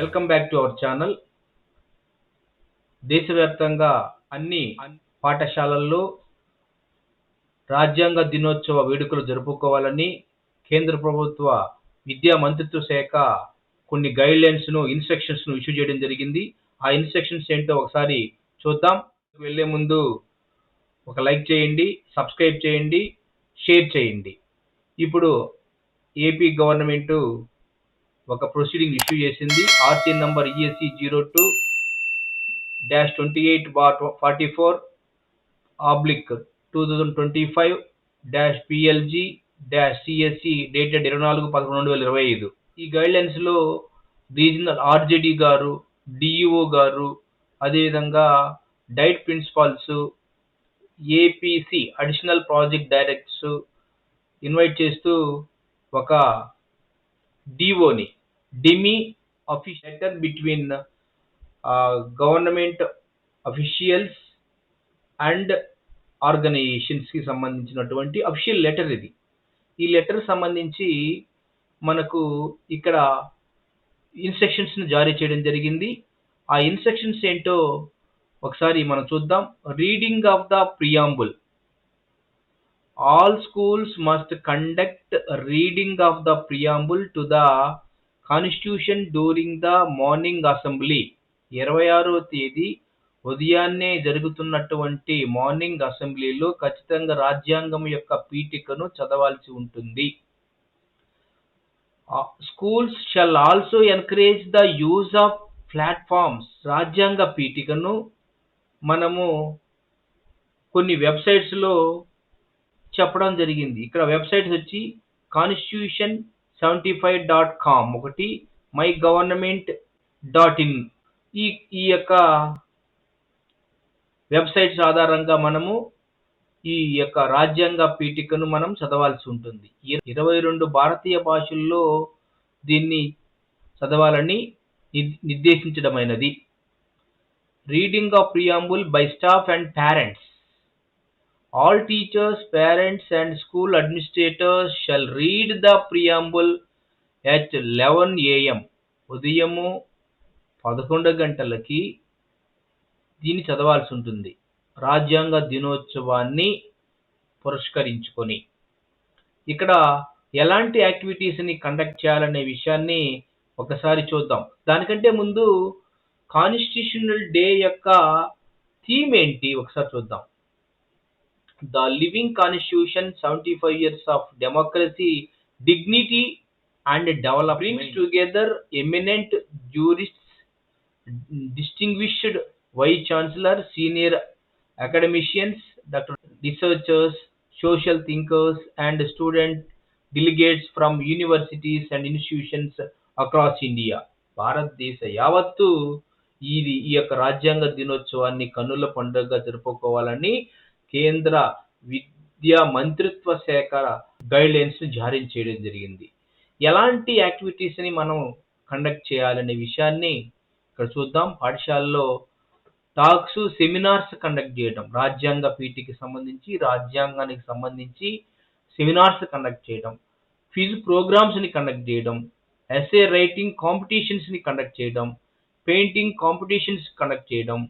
Welcome back to our channel దేశవ్యాప్తంగా అన్ని పాఠశాలల్లో రాజ్యాంగ దినోత్సవ వేడుకలు జరుపుకోవాలని కేంద్ర ప్రభుత్వ విద్యా మంత్రిత్వ శాఖ కొన్ని గైడ్ లైన్స్ను ఇన్స్ట్రక్షన్స్ను ఇష్యూ చేయడం జరిగింది. ఆ ఇన్స్ట్రక్షన్స్ ఏంటో ఒకసారి చూద్దాం. వెళ్ళే ముందు ఒక లైక్ చేయండి సబ్స్క్రైబ్ చేయండి షేర్ చేయండి. ఇప్పుడు ఏపీ గవర్నమెంటు ఒక ప్రొసీడింగ్ ఇష్యూ చేసింది. RT number ESC zero two dash twenty eight bar forty four oblique two thousand twenty five dash PLG dash CSC dated ఇరవై నాలుగు పదకొండు రెండు వేల ఇరవై ఐదు. ఈ గైడ్లైన్స్లో రీజనల్ ఆర్జేడి గారు డిఈఓ గారు అదేవిధంగా DIET principals APC additional project directors invite చేస్తూ ఒక డిఓని demi official between government officials and ఆర్గనైజేషన్స్కి సంబంధించినటువంటి అఫీషియల్ లెటర్ ఇది. ఈ లెటర్ సంబంధించి మనకు ఇక్కడ ఇన్స్ట్రక్షన్స్ను జారీ చేయడం జరిగింది. ఆ ఇన్స్ట్రక్షన్స్ ఏంటో ఒకసారి మనం చూద్దాం. Reading of the preamble all schools must conduct reading of the preamble to the constitution during the morning assembly ఇరవై ఆరో తేదీ ఉదయాన్నే జరుగుతున్నటువంటి మార్నింగ్ అసెంబ్లీలో ఖచ్చితంగా రాజ్యాంగం యొక్క పీఠికను చదవాల్సి ఉంటుంది. Schools shall also encourage the use of platforms రాజ్యాంగ పీఠికను మనము కొన్ని వెబ్సైట్స్లో చెప్పడం జరిగింది. ఇక్కడ వెబ్సైట్స్ వచ్చి constitution seventy five dot com ఒకటి మై గవర్నమెంట్ డాట్ ఇన్ ఈ ఈ యొక్క వెబ్సైట్స్ ఆధారంగా మనము ఈ యొక్క రాజ్యాంగ పీఠికను మనం చదవాల్సి ఉంటుంది. ఇరవై రెండు భారతీయ భాషల్లో దీన్ని చదవాలని నిర్దేశించడమైనది. Reading of preamble by staff and parents all teachers parents and school administrators shall read the preamble at eleven AM ఉదయము పదకొండు గంటలకి దీన్ని చదవాల్సి ఉంటుంది. రాజ్యాంగ దినోత్సవాన్ని పురస్కరించుకొని. ఇక్కడ ఎలాంటి యాక్టివిటీస్ని కండక్ట్ చేయాలనే విషయాన్ని ఒకసారి చూద్దాం. దానికంటే ముందు కాన్స్టిట్యూషనల్ డే యొక్క థీమ్ ఏంటి? ఒకసారి చూద్దాం. The living constitution seventy five years of democracy dignity and development together eminent jurist distinguished vice chancellor senior academicians doctor researchers social thinkers and student delegates from universities and institutions across India. భారతదేశ యావత్తు ఇది ఈ యొక్క రాజ్యాంగ దినోత్సవాన్ని కన్నుల పండుగగా జరుపుకోవాలని కేంద్ర విద్యా మంత్రిత్వ శాఖ గైడ్లైన్స్ జారీ చేయడం జరిగింది. ఎలాంటి యాక్టివిటీస్ని మనం కండక్ట్ చేయాలనే విషయాన్ని ఇక్కడ చూద్దాం. పాఠశాలలో టాక్స్ సెమినార్స్ కండక్ట్ చేయడం రాజ్యాంగ పీటీకి సంబంధించి రాజ్యాంగానికి సంబంధించి సెమినార్స్ కండక్ట్ చేయడం ఫిజ్ ప్రోగ్రామ్స్ని కండక్ట్ చేయడం ఎస్ఏ రైటింగ్ కాంపిటీషన్స్ని కండక్ట్ చేయడం పెయింటింగ్ కాంపిటీషన్స్ కండక్ట్ చేయడం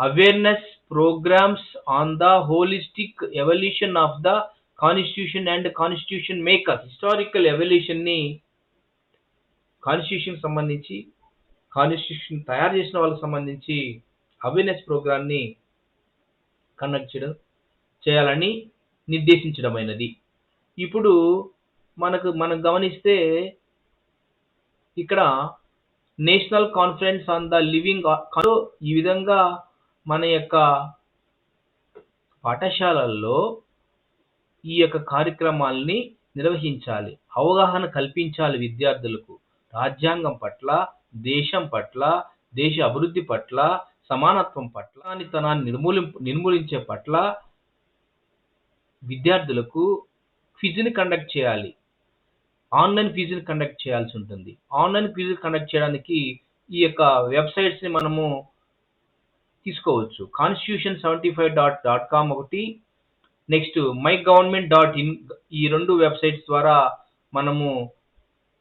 awareness programs on the holistic evolution of the constitution and constitution makers historical ఎవల్యూషన్ని constitution సంబంధించి కాన్స్టిట్యూషన్ తయారు చేసిన వాళ్ళకి సంబంధించి అవేర్నెస్ ప్రోగ్రామ్ని కండక్ట్ చేయడం చేయాలని నిర్దేశించడమైనది. ఇప్పుడు మనకు మనం గమనిస్తే ఇక్కడ national conference on the living ఈ విధంగా మన యొక్క పాఠశాలల్లో ఈ యొక్క కార్యక్రమాల్ని నిర్వహించాలి. అవగాహన కల్పించాలి విద్యార్థులకు. రాజ్యాంగం పట్ల దేశం పట్ల దేశ అభివృద్ధి పట్ల సమానత్వం పట్ల అనితనాన్ని నిర్మూలింపు నిర్మూలించే పట్ల విద్యార్థులకు క్విజ్ని కండక్ట్ చేయాలి. ఆన్లైన్ క్విజ్ని కండక్ట్ చేయాల్సి ఉంటుంది. ఆన్లైన్ క్విజ్ కండక్ట్ చేయడానికి ఈ యొక్క వెబ్సైట్స్ని మనము తీసుకోవచ్చు. Constitution seventy five dot dot com ఒకటి. Next my government dot in ఈ రెండు వెబ్సైట్స్ ద్వారా మనము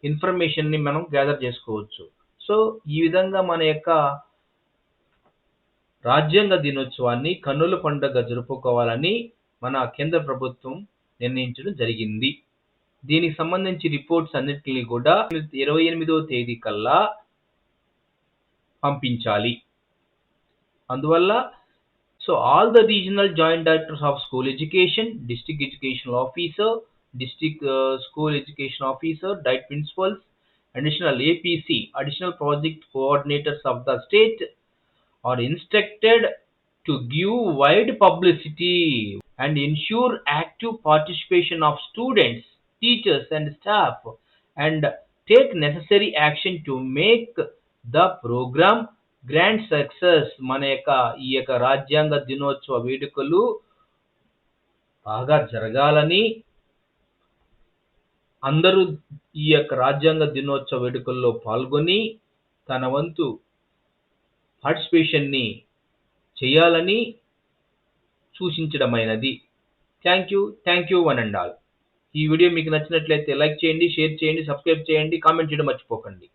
ఇన్ఫర్మేషన్ని మనం గ్యాదర్ చేసుకోవచ్చు. సో ఈ విధంగా మన యొక్క రాజ్యాంగ దినోత్సవాన్ని కన్నుల పండుగ జరుపుకోవాలని మన కేంద్ర ప్రభుత్వం నిర్ణయించడం జరిగింది. దీనికి సంబంధించి రిపోర్ట్స్ అన్నిటిని కూడా ఇరవై ఎనిమిదవ తేదీ కల్లా పంపించాలి. అందువల్ల so all the regional joint directors of school education district educational officer district school education officer DIET principals additional APC additional project coordinators of the state are instructed to give wide publicity and ensure active participation of students, teachers, and staff, and take necessary action to make the program grand success మన యొక్క ఈ యొక్క రాజ్యాంగ దినోత్సవ వేడుకలు బాగా జరగాలని అందరూ ఈ యొక్క రాజ్యాంగ దినోత్సవ వేడుకల్లో పాల్గొని తన వంతు పార్టిసిపేషన్ని చేయాలని సూచించడమైనది. Thank you thank you one and all. ఈ వీడియో మీకు నచ్చినట్లయితే లైక్ చేయండి షేర్ చేయండి సబ్స్క్రైబ్ చేయండి కామెంట్ చేయడం మర్చిపోకండి.